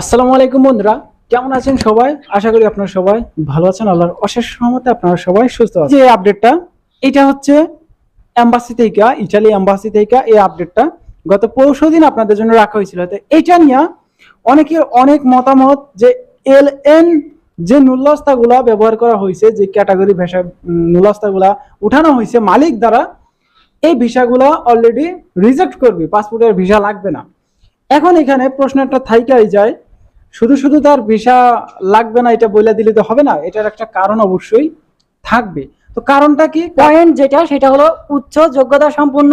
আসসালামু আলাইকুম বন্ধুরা, কেমন আছেন সবাই? আশা করি আপনারা সবাই ভালো আছেন। আল্লাহর অশেষ সহমতে আপনারা সবাই সুস্থ আছেন। যে আপডেটটা এটা হচ্ছে এম্বাসি থেকে ইটালি এম্বাসি থেকে এই আপডেটটা গত পরশু দিন আপনাদের জন্য রাখা হয়েছিল। তো এটা নিয়ে অনেকের অনেক মতামত যে এল এন যে নুল্লাস্তাগুলা ব্যবহার করা হয়েছে, যে ক্যাটাগরি ভাষা নুল্লাস্তাগুলা উঠানো হয়েছে মালিক দ্বারা, এই ভিসাগুলা অলরেডি রিজেক্ট করবে। পাসপোর্টের ভিসা লাগবে না। এখন এখানে প্রশ্নটা থাইকাই যায় শুধু শুধু তার ভিসা লাগবে না, এটা বলে দিলে তো হবে না, এটার একটা কারণ অবশ্যই থাকবে। তো কারণটা কি? পয়েন্ট যেটা, সেটা হলো উচ্চ যোগ্যতা সম্পন্ন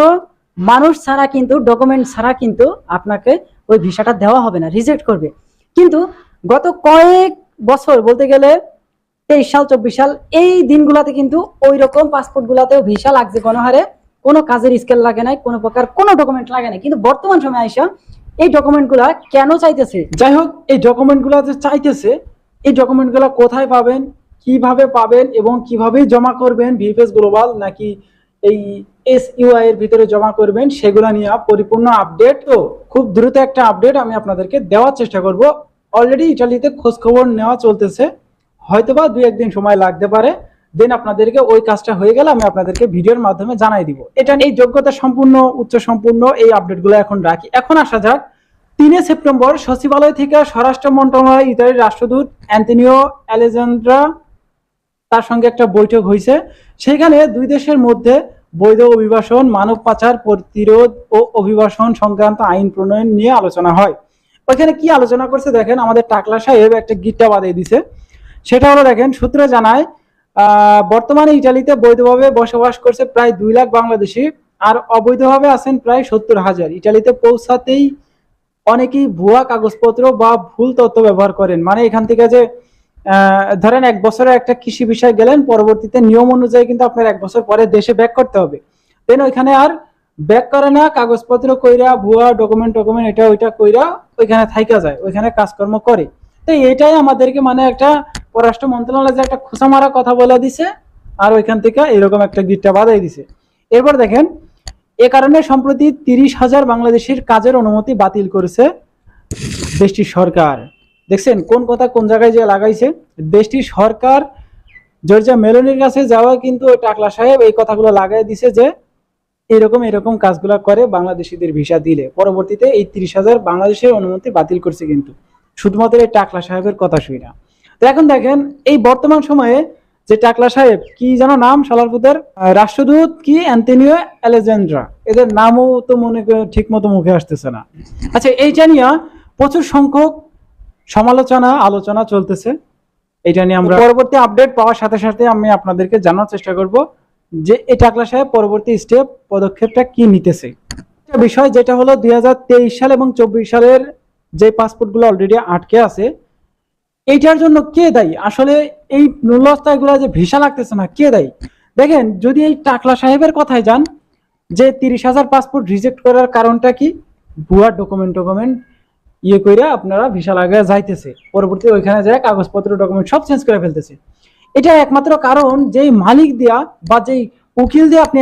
মানুষ ছাড়া কিন্তু ডকুমেন্ট ছাড়া কিন্তু আপনাকে ওই ভিসাটা দেওয়া হবে না রিজেক্ট করবে। কিন্তু গত কয়েক বছর বলতে গেলে তেইশ সাল, চব্বিশ সাল, এই দিনগুলাতে কিন্তু ওই রকম পাসপোর্ট গুলাতেও ভিসা লাগছে গণহারে। কোনো কাজের স্কেল লাগে নাই, কোনো প্রকার কোনো ডকুমেন্ট লাগে নাই। কিন্তু বর্তমান সময় আইসা এই ডকুমেন্টগুলা কেন চাইতেছে? যাই হোক, এই ডকুমেন্টগুলো যে চাইতেছে, এই ডকুমেন্টগুলো কোথায় পাবেন, কীভাবে পাবেন এবং কীভাবে জমা করবেন ভিএফএস গ্লোবাল নাকি এই এস ইউআই এর ভিতরে জমা করবেন, সেগুলো নিয়ে পরিপূর্ণ আপডেট তো, খুব দ্রুত একটা আপডেট আমি আপনাদেরকে দেওয়ার চেষ্টা করব। অলরেডি ইটালিতে খোঁজ খবর নেওয়া চলতেছে, হয়তোবা দুই একদিন সময় লাগতে পারে। দেন আপনাদেরকে ওই কাজটা হয়ে গেলে আমি আপনাদেরকে ভিডিওর মাধ্যমে জানাই দিব। এটা এই যোগ্যতা সম্পূর্ণ, উচ্চ সম্পূর্ণ এই আপডেটগুলো এখন রাখি। এখন আসা যাক, তিনে সেপ্টেম্বর সচিবালয় থেকে স্বরাষ্ট্র মন্ত্রণালয়, ইতালির রাষ্ট্রদূত অ্যান্টনিও অ্যালেজান্দ্রা তার সঙ্গে একটা বৈঠক হয়েছে সেখানে দুই দেশের মধ্যে বৈধ অভিবাসন, মানব পাচার, প্রতিরোধ ও অভিবাসন সংক্রান্ত আইন প্রণয়ন নিয়ে আলোচনা হয়। ওইখানে কি আলোচনা করছে দেখেন, আমাদের টাকলা সাহেব একটা গিট্টা বাদিয়ে দিছে। সেটা হলো দেখেন, সূত্র জানায় বর্তমানে ইটালিতে বৈধভাবে বসবাস করছে প্রায় দুই লাখ বাংলাদেশি, আর অবৈধভাবে আছেন প্রায় সত্তর হাজার। ইটালিতে পৌঁছাতেই অনেকেই ভুয়া কাগজপত্র বা ভুল তথ্য ব্যবহার করেন। মানে এখান থেকে যে ধরেন এক বছরে একটা কৃষি বিষয় গেলেন, পরবর্তীতে নিয়ম অনুযায়ী কিন্তু আপনার এক বছর পরে দেশে ব্যাক করতে হবে। দেন ওইখানে আর ব্যাক করে না, কাগজপত্র কইরা, ভুয়া ডকুমেন্ট ডকুমেন্ট এটা ওইটা কইরা ওইখানে থাইকা যায়, ওইখানে কাজকর্ম করে। তো এটাই আমাদেরকে মানে একটা পররাষ্ট্র মন্ত্রণালয় যে একটা খোসা মারা কথা বলে দিছে, আর ওইখান থেকে এরকম একটা গিটটা বাধাই দিছে। এরপর দেখেন, এ কারণে সম্প্রতি তিরিশ হাজার বাংলাদেশের কাজের অনুমতি বাতিল করেছে দেশটির সরকার। দেখছেন, কোন কথা কোন জায়গায় যে লাগাইছে? দেশটির সরকার জর্জিয়া মেলনির কাছে যাওয়া কিন্তু টাকলা সাহেব এই কথাগুলো লাগাই দিছে যে, এরকম এরকম কাজগুলো করে বাংলাদেশিদের ভিসা দিলে। পরবর্তীতে এই তিরিশ হাজার বাংলাদেশের অনুমতি বাতিল করছে কিন্তু। শুধুমাত্র এই টাকলা সাহেবের কথা শুই না। তো এখন দেখেন, এই বর্তমান সময়ে যে টাকলা সাহেব, কি যেন নাম সালারপুতের রাষ্ট্রদূত কি, অ্যান্টনিও অ্যালেজেন্ড্রা? এদের নামও তো মনে ঠিক মতো মুখে আসতেছে না। আচ্ছা এইটা নিয়ে প্রচুর সংখ্যক সমালোচনা, আলোচনা চলতেছে। এটা নিয়ে আমরা পরবর্তী আপডেট পাওয়ার সাথে সাথে আমি আপনাদেরকে জানার চেষ্টা করব যে এই টাকলা সাহেব পরবর্তী স্টেপ পদক্ষেপটা কি নিতেছে। বিষয়, যেটা হলো দুই হাজার তেইশ সাল এবং চব্বিশ সালের যে পাসপোর্টগুলো অলরেডি আটকে আছে, এইটার জন্য কে দায়ী? আসলে এই নুল্লস্তাগুলো যে ভিসা লাগতেছে না, কে দায়ী? দেখেন, যদি এই টাকলা সাহেবের কথায় যান, যে তিরিশ হাজার পাসপোর্ট রিজেক্ট করার কারণটা কি? ভুয়া ডকুমেন্ট ডকুমেন্ট ইয়ে করে আপনারা ভিসা লাগায় যাইতেছে। পরবর্তী ওইখানে যায় কাগজপত্র ডকুমেন্ট সব চেঞ্জ করে ফেলতেছে। এটা একমাত্র কারণ যেই মালিক দিয়া বা যেই উকিল দিয়ে আপনি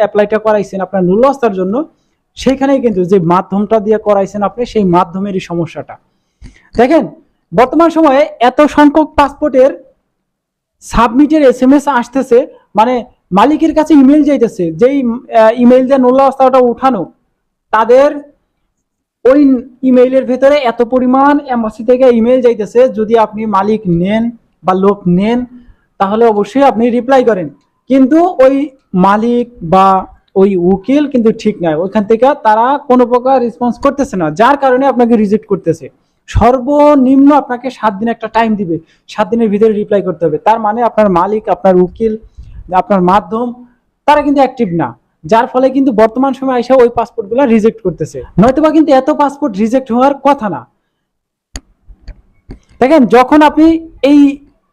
অ্যাপ্লাইটা করাইছেন আপনার নুল্লস্তার জন্য সেইখানেই কিন্তু যে মাধ্যমটা দিয়ে করাইছেন আপনি, সেই মাধ্যমেরই সমস্যাটা। দেখেন, বর্তমান সময়ে এত সংখ্যক পাসপোর্টের সাবমিটের এস এম এস আসতেছে মানে মালিকের কাছে ইমেল যাইতেছে, যেই ইমেল দিয়ে নোল্লা অবস্থাটা উঠানো, তাদের ওই ইমেইলের ভেতরে এত পরিমাণ এম্বাসি থেকে ইমেল যাইতেছে, যদি আপনি মালিক নেন বা লোক নেন, তাহলে অবশ্যই আপনি রিপ্লাই করেন। কিন্তু ওই মালিক বা ওই উকিল কিন্তু ঠিক নয় ওইখান থেকে তারা কোনো প্রকার রেসপন্স করতেছে না, যার কারণে আপনাকে রিজেক্ট করতেছে। সর্বনিম্ন আপনাকে সাত দিন একটা টাইম দিবে, সাত দিনের ভিতরে রিপ্লাই করতে হবে। তার মানে আপনার মালিক, আপনার উকিল, আপনার মাধ্যম, তারা কিন্তু অ্যাক্টিভ না। যার ফলে কিন্তু বর্তমান সময় এসে ওই পাসপোর্টগুলো রিজেক্ট করতেছে। নয়তোবা কিন্তু এত পাসপোর্ট রিজেক্ট হওয়ার কথা না। দেখেন, যখন আপনি এই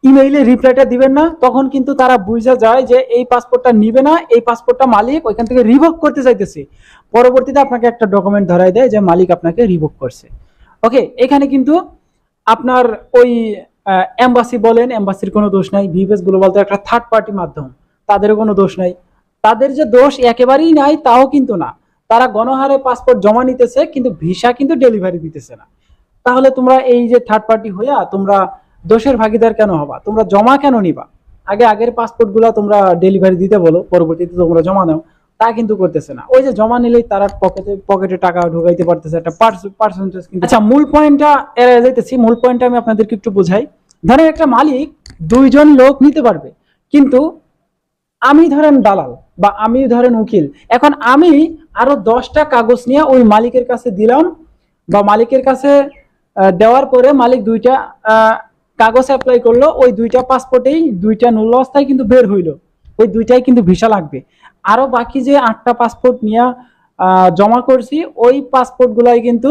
ইমেইলে রিপ্লাইটা দিবেন না, তখন কিন্তু তারা বুঝা যায় যে এই পাসপোর্টটা নিবে না, এই পাসপোর্টটা মালিক ওইখান থেকে রিভোক করতে চাইতেছে। পরবর্তীতে আপনাকে একটা ডকুমেন্ট ধরাই দেয় যে মালিক আপনাকে রিভোক করছে। ওকে এখানে কিন্তু আপনার ওই এম্বাসি বলেন এম্বাসির কোনো দোষ নাই ভিভেস গ্লোবাল তো একটা থার্ড পার্টি মাধ্যম, তাদেরও কোনো দোষ নাই। তাদের যে দোষ একেবারেই নাই, তাও কিন্তু না। তারা গণহারে পাসপোর্ট জমা নিতেছে, কিন্তু ভিসা কিন্তু ডেলিভারি দিতেছে না। তাহলে তোমরা এই যে থার্ড পার্টি হইয়া তোমরা দোষের ভাগিদার কেন হবা? তোমরা জমা কেন নিবা? আগে আগের পাসপোর্টগুলা তোমরা ডেলিভারি দিতে বলো, পরবর্তীতে তোমরা জমা নাও, তা কিন্তু করতেছে না। ওই যে জমা নিলেই তারা পকেটে পকেটে টাকা ঢুকাইতে পারতেছে, একটা পার্সেন্টেজ আচ্ছা মূল পয়েন্টটা এড়ে যাইতেছি, মূল পয়েন্টটা আমি আপনাদেরকে একটু বোঝাই। ধরেন একটা মালিক দুইজন লোক নিতে পারবে, কিন্তু আমি ধরেন দালাল বা আমি ধরেন উকিল, এখন আমি আরও দশটা কাগজ নিয়ে ওই মালিকের কাছে দিলাম বা মালিকের কাছে দেওয়ার পরে মালিক দুইটা কাগজ অ্যাপ্লাই করল, ওই দুইটা পাসপোর্টেই দুইটা নূল অবস্থায় কিন্তু বের হইল। ওই দুইটাই কিন্তু ভিসা লাগবে। আরও বাকি যে আটটা পাসপোর্ট নিয়ে জমা করছি, ওই পাসপোর্ট গুলাই কিন্তু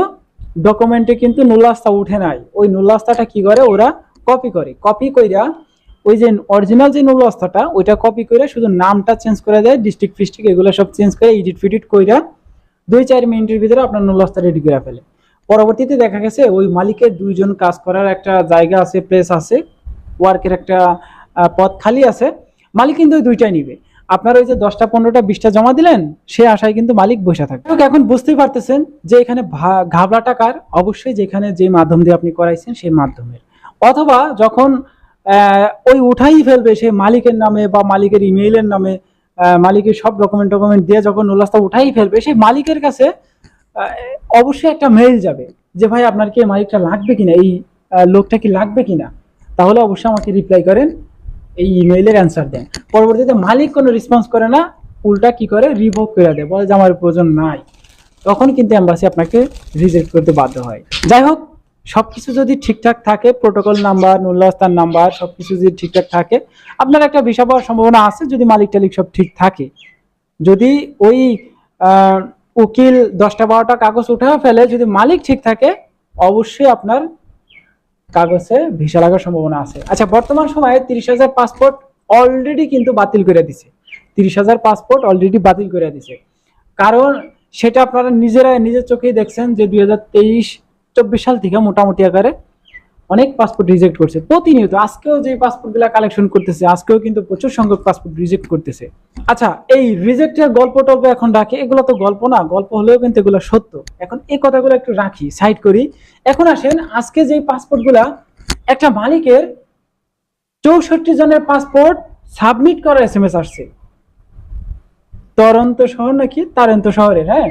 ডকুমেন্টে কিন্তু নুলাস্তা উঠে নাই। ওই নুলাস্তাটা কি করে? ওরা কপি করে। কপি কইরা ওই যে অরিজিনাল যে নুলাস্তাটা ওইটা কপি করে শুধু নামটা চেঞ্জ করে দেয় ডিস্ট্রিক্ট ফিস্ট্রিক্ট এগুলো সব চেঞ্জ করে এডিট ফিডিট কইরা দুই চার মিনিটের ভিতরে আপনার নুলাস্তা রেডি করে ফেলে। পরবর্তীতে দেখা গেছে ওই মালিকের দুইজন কাজ করার একটা জায়গা আছে প্লেস আছে ওয়ার্কের একটা পদ খালি আছে। মালিক কিন্তু ওই দুইটাই নিবে। আপনার ওই যে দশটা, পনেরোটা, বিশটা জমা দিলেন, সে আশায় কিন্তু মালিক বসে থাকে এখন বুঝতেই পারতেছেন যে এখানে ঘাবলা টাকার অবশ্যই যেখানে যে মাধ্যম দিয়ে আপনি করাইছেন সেই মাধ্যমের। অথবা যখন ওই উঠাই ফেলবে সে মালিকের নামে বা মালিকের ইমেইলের নামে মালিকের সব ডকুমেন্ট ডকুমেন্ট দিয়ে যখন নুলাস্তা উঠাই ফেলবে সেই মালিকের কাছে অবশ্যই একটা মেইল যাবে যে, ভাই, আপনার কি এই মালিকটা লাগবে কিনা? এই লোকটা কি লাগবে কিনা? তাহলে অবশ্যই আমাকে রিপ্লাই করেন, এই ইমেইলের অ্যান্সার দেন। পরবর্তীতে মালিক কোনো রেসপন্স করে না, উল্টা কি করে? রিভোক করে দেয়, বলে যে, আমার প্রয়োজন নাই। তখন কিন্তু এম্বাসি আপনাকে রিজেক্ট করতে বাধ্য হয়। যাই হোক সব কিছু যদি ঠিকঠাক থাকে প্রোটোকল নাম্বার নুল্লাস্তান নাম্বার সব কিছু যদি ঠিকঠাক থাকে, আপনার একটা ভিসা পাওয়ার সম্ভাবনা আছে, যদি মালিক টালিক সব ঠিক থাকে। যদি ওই উকিল দশটা বারোটা কাগজ উঠে ফেলে, যদি মালিক ঠিক থাকে, অবশ্যই আপনার কাগজে ভিসা লাগার সম্ভাবনা আছে। আচ্ছা বর্তমান সময়ে তিরিশ হাজার পাসপোর্ট অলরেডি কিন্তু বাতিল করে দিছে। তিরিশ হাজার পাসপোর্ট অলরেডি বাতিল করে দিছে। কারণ সেটা আপনারা নিজেরা, নিজের চোখেই দেখছেন যে দুই হাজার তেইশ, চব্বিশ সাল থেকে মোটামুটি আকারে অনেক পাসপোর্ট রিজেক্ট করছে। প্রতিনিয়ত আজকেও যে পাসপোর্টগুলা কালেকশন করতেছে, আজকেও কিন্তু প্রচুর সংখ্যক পাসপোর্ট রিজেক্ট করতেছে। আচ্ছা এই রিজেক্টের গল্প টল্প এখন রাখে। এগুলো তো গল্প না, গল্প হলেও কিন্তু এগুলো সত্য। এখন এই কথাগুলো একটু রাখি সাইড করি। এখন আসেন, আজকে যে পাসপোর্টগুলা একটা মালিকের চৌষট্টি জনের পাসপোর্ট সাবমিট করার এস এম এস আসছে। তরন্ত শহর নাকি? তারন্ত শহরের হ্যাঁ?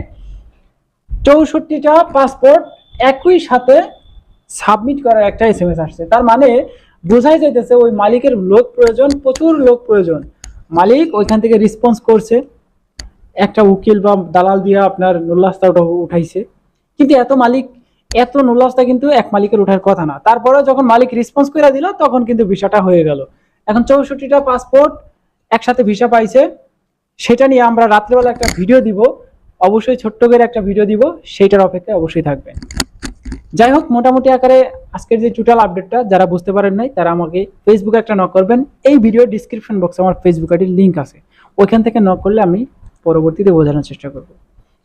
চৌষট্টিটা পাসপোর্ট একই সাথে সাবমিট করার একটা এস এম এস আসছে। তার মানে বোঝাই যাইতেছে ওই মালিকের লোক প্রয়োজন, প্রচুর লোক প্রয়োজন। মালিক ওইখান থেকে রেসপন্স করছে। একটা উকিল বা দালাল দিয়ে আপনার নুল্লাস্তা উঠা- উঠাইছে। কিন্তু এত মালিক, এত নুল্লাস্তা কিন্তু এক মালিকের ওঠার কথা না। তারপরে যখন মালিক রেসপন্স করে দিল, তখন কিন্তু ভিসাটা হয়ে গেল। এখন চৌষট্টিটা পাসপোর্ট একসাথে ভিসা পাইছে। সেটা নিয়ে আমরা রাত্রেবেলা একটা ভিডিও দিব। অবশ্যই ছোট্ট করে একটা ভিডিও দিব। সেইটার অপেক্ষায় অবশ্যই থাকবেন। যাই হোক মোটামুটি আকারে আজকের যে টোটাল আপডেটটা যারা বুঝতে পারেন নাই, তারা আমাকে ফেসবুকে একটা নক করবেন। এই ভিডিও ডিসক্রিপশন বক্সে আমার ফেসবুক আইডির লিঙ্ক আছে। ওইখান থেকে নক করলে আমি পরবর্তীতে বোঝানোর চেষ্টা করব।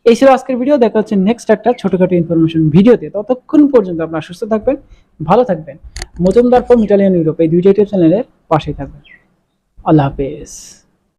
এই ছিল আজকের ভিডিও দেখা হচ্ছে নেক্সট একটা ছোটোখাটো ইনফরমেশন ভিডিওতে ততক্ষণ পর্যন্ত আপনারা সুস্থ থাকবেন, ভালো থাকবেন। মজুমদার ফর ইটালিয়ান ইউরোপ এই দুইটা ইউটিউব চ্যানেলের পাশেই থাকবেন। আল্লাহ হাফেজ।